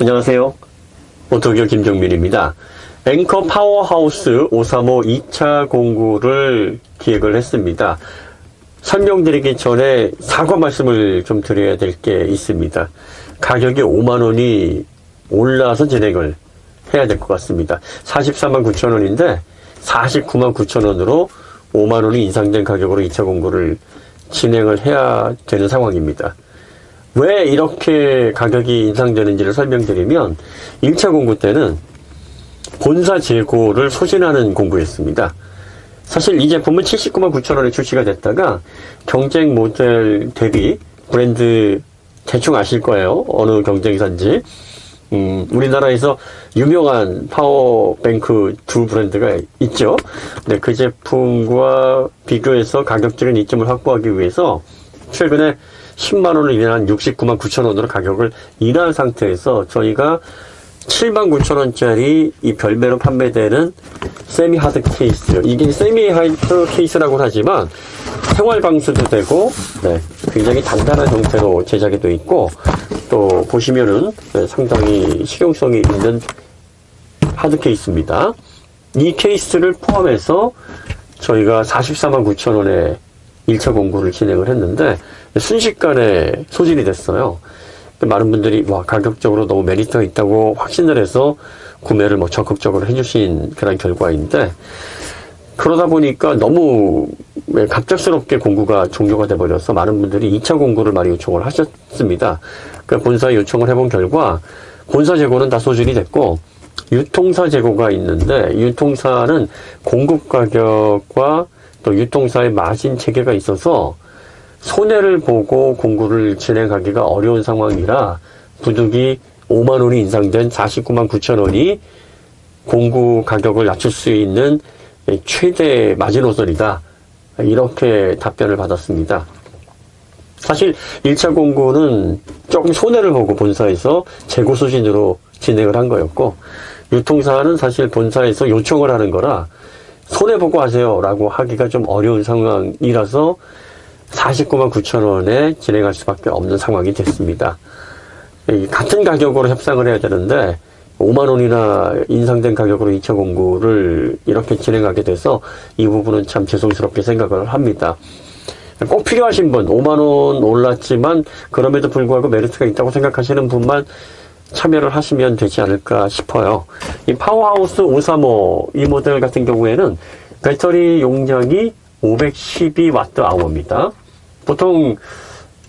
안녕하세요. 오토교 김정민입니다. 앵커 파워하우스 535 2차 공구를 기획을 했습니다. 설명드리기 전에 사과 말씀을 좀 드려야 될 게 있습니다. 가격이 5만 원이 올라서 진행을 해야 될 것 같습니다. 44만 9천 원인데 49만 9천 원으로 5만 원이 인상된 가격으로 2차 공구를 진행을 해야 되는 상황입니다. 왜 이렇게 가격이 인상되는지를 설명드리면 1차 공구 때는 본사 재고를 소진하는 공구였습니다. 사실 이 제품은 79만 9천 원에 출시가 됐다가 경쟁 모델 대비 브랜드 대충 아실 거예요. 어느 경쟁사인지. 음, 우리나라에서 유명한 파워뱅크 두 브랜드가 있죠. 네, 그 제품과 비교해서 가격적인 이점을 확보하기 위해서 최근에 10만 원을 인한 69만 9천 원으로 가격을 인하한 상태에서 저희가 7만 9천 원짜리 이 별매로 판매되는 세미 하드 케이스. 이게 세미 하드 케이스라고 하지만 생활 방수도 되고, 네, 굉장히 단단한 형태로 제작이 되어 있고, 또 보시면은 네, 상당히 실용성이 있는 하드 케이스입니다. 이 케이스를 포함해서 저희가 44만 9천 원에 1차 공구를 진행을 했는데 순식간에 소진이 됐어요. 많은 분들이 와 가격적으로 너무 메리트가 있다고 확신을 해서 구매를 뭐 적극적으로 해주신 그런 결과인데 그러다 보니까 너무 갑작스럽게 공구가 종료가 돼버려서 많은 분들이 2차 공구를 많이 요청을 하셨습니다. 그 본사에 요청을 해본 결과 본사 재고는 다 소진이 됐고 유통사 재고가 있는데 유통사는 공급 가격과 또 유통사의 마진 체계가 있어서 손해를 보고 공구를 진행하기가 어려운 상황이라 부득이 5만 원이 인상된 49만 9천 원이 공구 가격을 낮출 수 있는 최대 마지노선이다. 이렇게 답변을 받았습니다. 사실 1차 공구는 조금 손해를 보고 본사에서 재고 수신으로 진행을 한 거였고 유통사는 사실 본사에서 요청을 하는 거라 손해보고 하세요 라고 하기가 좀 어려운 상황이라서 49만 9천 원에 진행할 수밖에 없는 상황이 됐습니다. 같은 가격으로 협상을 해야 되는데 5만 원이나 인상된 가격으로 2차 공구를 이렇게 진행하게 돼서 이 부분은 참 죄송스럽게 생각을 합니다. 꼭 필요하신 분, 5만 원 올랐지만 그럼에도 불구하고 메리트가 있다고 생각하시는 분만 참여를 하시면 되지 않을까 싶어요. 이 파워하우스 535 이 모델 같은 경우에는 배터리 용량이 512Wh입니다. 보통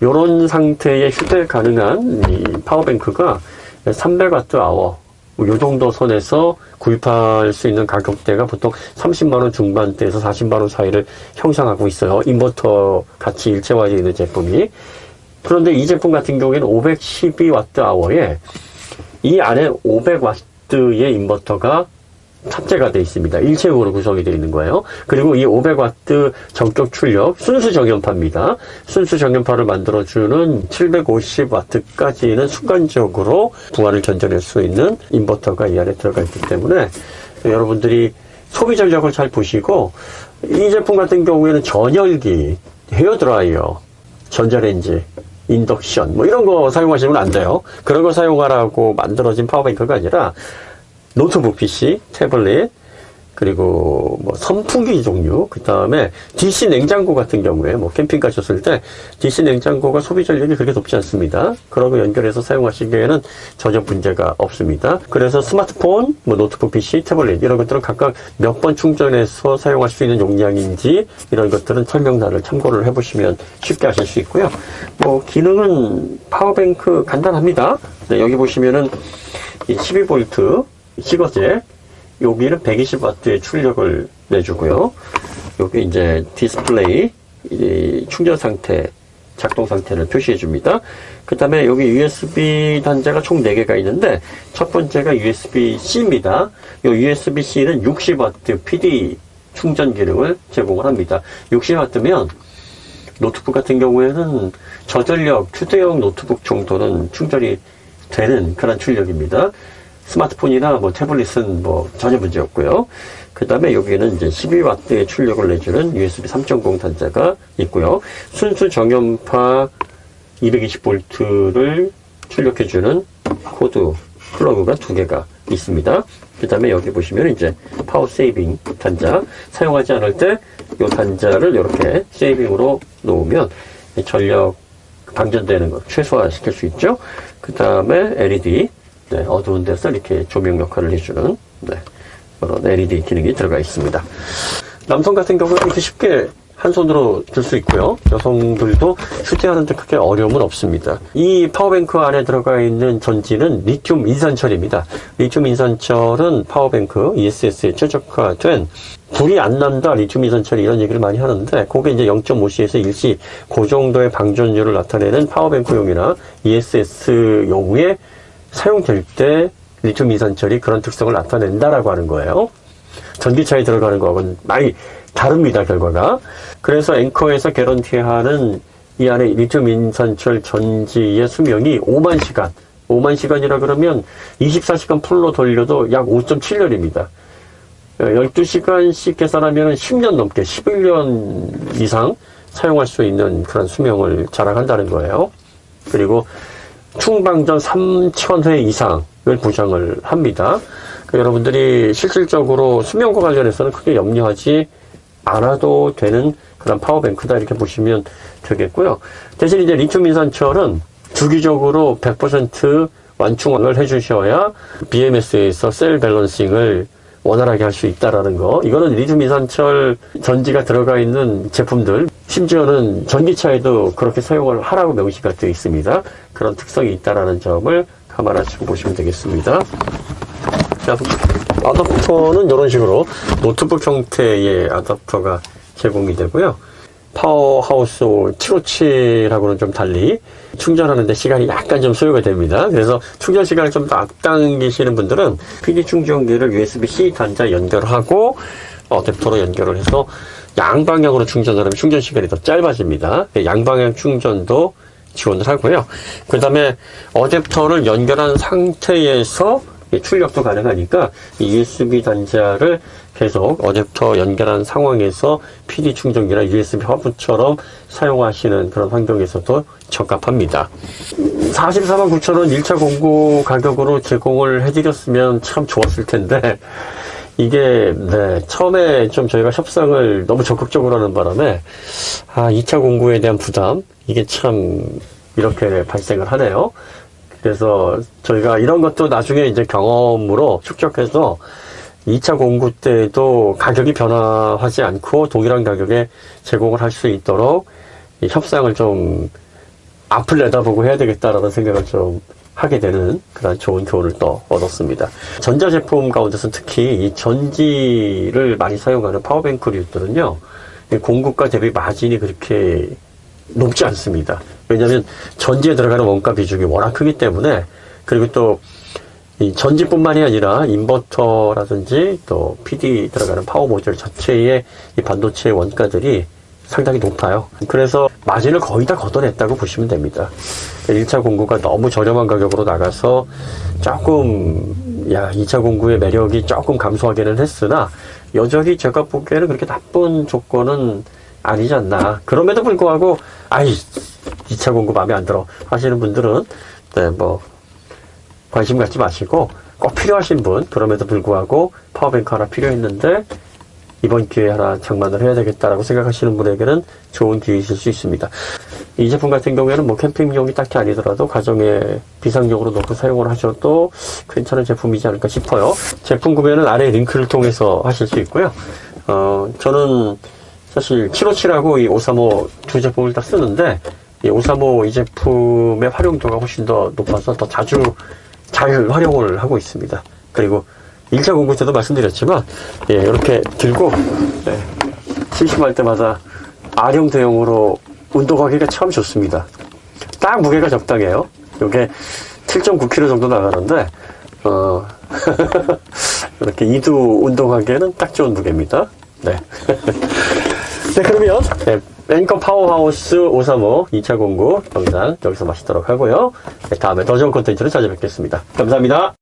이런 상태의 휴대 가능한 이 파워뱅크가 300Wh 뭐 요 정도 선에서 구입할 수 있는 가격대가 보통 30만원 중반대에서 40만원 사이를 형성하고 있어요. 인버터 같이 일체화되어 있는 제품이. 그런데 이 제품 같은 경우에는 512Wh에 이 안에 500W 500W의 인버터가 탑재가 되어 있습니다. 일체형으로 구성이 되어 있는 거예요. 그리고 이 500W 전격 출력, 순수 정연파입니다. 순수 정연파를 만들어주는 750W까지는 순간적으로 부하를 견전할 수 있는 인버터가 이 안에 들어가 있기 때문에 여러분들이 소비 전력을 잘 보시고 이 제품 같은 경우에는 전열기, 헤어드라이어, 전자레인지 인덕션 뭐 이런 거 사용하시면 안 돼요. 그런 거 사용하라고 만들어진 파워뱅크가 아니라 노트북 PC, 태블릿, 그리고 뭐 선풍기 종류, 그 다음에 DC 냉장고 같은 경우에 뭐 캠핑 가셨을 때 DC 냉장고가 소비 전력이 그렇게 높지 않습니다. 거 연결해서 사용하시기에는 전혀 문제가 없습니다. 그래서 스마트폰, 뭐 노트북 PC, 태블릿 이런 것들은 각각 몇 번 충전해서 사용할 수 있는 용량인지 이런 것들은 설명란을 참고를 해보시면 쉽게 하실 수 있고요. 뭐 기능은 파워뱅크 간단합니다. 네, 여기 보시면은 12V 시거제 여기는 120W의 출력을 내주고요. 여기 이제 디스플레이 충전 상태, 작동 상태를 표시해 줍니다. 그 다음에 여기 USB 단자가 총 4개가 있는데 첫 번째가 USB-C입니다. 이 USB-C는 60W PD 충전 기능을 제공을 합니다. 60W면 노트북 같은 경우에는 저전력 휴대용 노트북 정도는 충전이 되는 그런 출력입니다. 스마트폰이나 뭐 태블릿은 뭐 전혀 문제 없고요. 그 다음에 여기는 이제 12W의 출력을 내주는 USB 3.0 단자가 있고요. 순수 정연파 220V를 출력해주는 코드 플러그가 두 개가 있습니다. 그 다음에 여기 보시면 이제 파워 세이빙 단자 사용하지 않을 때 이 단자를 이렇게 세이빙으로 놓으면 이 전력 방전되는 거 최소화시킬 수 있죠. 그 다음에 LED 네, 어두운 데서 이렇게 조명 역할을 해주는 네, 그런 LED 기능이 들어가 있습니다. 남성 같은 경우는 이렇게 쉽게 한 손으로 들 수 있고요. 여성들도 휴대하는데 크게 어려움은 없습니다. 이 파워뱅크 안에 들어가 있는 전지는 리튬 인산철입니다. 리튬 인산철은 파워뱅크 ESS에 최적화된 불이 안 난다 리튬 인산철이 이런 얘기를 많이 하는데 그게 이제 0.5C에서 1C 그 정도의 방전율을 나타내는 파워뱅크용이나 ESS용에 사용될 때 리튬 인산철이 그런 특성을 나타낸다라고 하는 거예요. 전기차에 들어가는 거하고는 많이 다릅니다, 결과가. 그래서 앵커에서 개런티하는 이 안에 리튬 인산철 전지의 수명이 5만 시간. 5만 시간이라 그러면 24시간 풀로 돌려도 약 5.7년입니다. 12시간씩 계산하면 10년 넘게 11년 이상 사용할 수 있는 그런 수명을 자랑한다는 거예요. 그리고 충방전 3,000회 이상을 보장을 합니다. 그 여러분들이 실질적으로 수명과 관련해서는 크게 염려하지 않아도 되는 그런 파워뱅크다 이렇게 보시면 되겠고요. 대신 이제 리튬 인산철은 주기적으로 100% 완충을 해주셔야 BMS에서 셀 밸런싱을 원활하게 할 수 있다라는 거. 이거는 리튬 인산철 전지가 들어가 있는 제품들, 심지어는 전기차에도 그렇게 사용을 하라고 명시가 되어 있습니다. 그런 특성이 있다라는 점을 감안하시고 보시면 되겠습니다. 자, 아답터는 이런 식으로 노트북 형태의 아답터가 제공이 되고요. 파워하우스 757하고는 좀 달리 충전하는데 시간이 약간 좀 소요가 됩니다. 그래서 충전 시간을 좀 더 앞당기시는 분들은 PD 충전기를 USB-C 단자 연결하고 어댑터로 연결을 해서 양방향으로 충전을 하면 충전 시간이 더 짧아집니다. 양방향 충전도 지원을 하고요. 그 다음에 어댑터를 연결한 상태에서 출력도 가능하니까 이 USB 단자를 계속 어댑터 연결한 상황에서 PD 충전기나 USB 허브처럼 사용하시는 그런 환경에서도 적합합니다. 44만 9천 원 1차 공고 가격으로 제공을 해드렸으면 참 좋았을 텐데 이게 네, 처음에 좀 저희가 협상을 너무 적극적으로 하는 바람에 아 2차 공고에 대한 부담 이게 참 이렇게 발생을 하네요. 그래서 저희가 이런 것도 나중에 이제 경험으로 축적해서 2차 공구 때도 가격이 변화하지 않고 동일한 가격에 제공을 할 수 있도록 이 협상을 좀 앞을 내다보고 해야 되겠다라는 생각을 좀 하게 되는 그런 좋은 교훈을 또 얻었습니다. 전자제품 가운데서 특히 이 전지를 많이 사용하는 파워뱅크류들은요, 이 공급가 대비 마진이 그렇게 높지 않습니다. 왜냐하면 전지에 들어가는 원가 비중이 워낙 크기 때문에 그리고 또이 전지뿐만이 아니라 인버터라든지 또 PD 들어가는 파워 모듈 자체의 이 반도체의 원가들이 상당히 높아요. 그래서 마진을 거의 다 걷어냈다고 보시면 됩니다. 1차 공구가 너무 저렴한 가격으로 나가서 조금 야 2차 공구의 매력이 조금 감소하기는 했으나 여전히 제가 보기에는 그렇게 나쁜 조건은 아니지 않나. 그럼에도 불구하고 아이 2차 공구 마음에 안 들어 하시는 분들은 네, 뭐 관심 갖지 마시고 꼭 필요하신 분 그럼에도 불구하고 파워뱅크 하나 필요했는데 이번 기회에 하나 장만을 해야 되겠다라고 생각하시는 분에게는 좋은 기회이실 수 있습니다. 이 제품 같은 경우에는 뭐 캠핑용이 딱히 아니더라도 가정에 비상용으로 넣고 사용을 하셔도 괜찮은 제품이지 않을까 싶어요. 제품 구매는 아래 링크를 통해서 하실 수 있고요. 어, 저는 사실 757하고 이 535 두 제품을 다 쓰는데 이 535 이 제품의 활용도가 훨씬 더 높아서 더 자주 잘 활용을 하고 있습니다. 그리고 1차 공부 때도 말씀드렸지만 예, 이렇게 들고 예, 심심할 때마다 아령 대용으로 운동하기가 참 좋습니다. 딱 무게가 적당해요. 이게 7.9kg 정도 나가는데 어, 이렇게 이두 운동하기에는 딱 좋은 무게입니다. 네. 네, 그러면 네, 앵커 파워하우스 535 2차 공구 영상 여기서 마치도록 하고요. 네, 다음에 더 좋은 콘텐츠로 찾아뵙겠습니다. 감사합니다.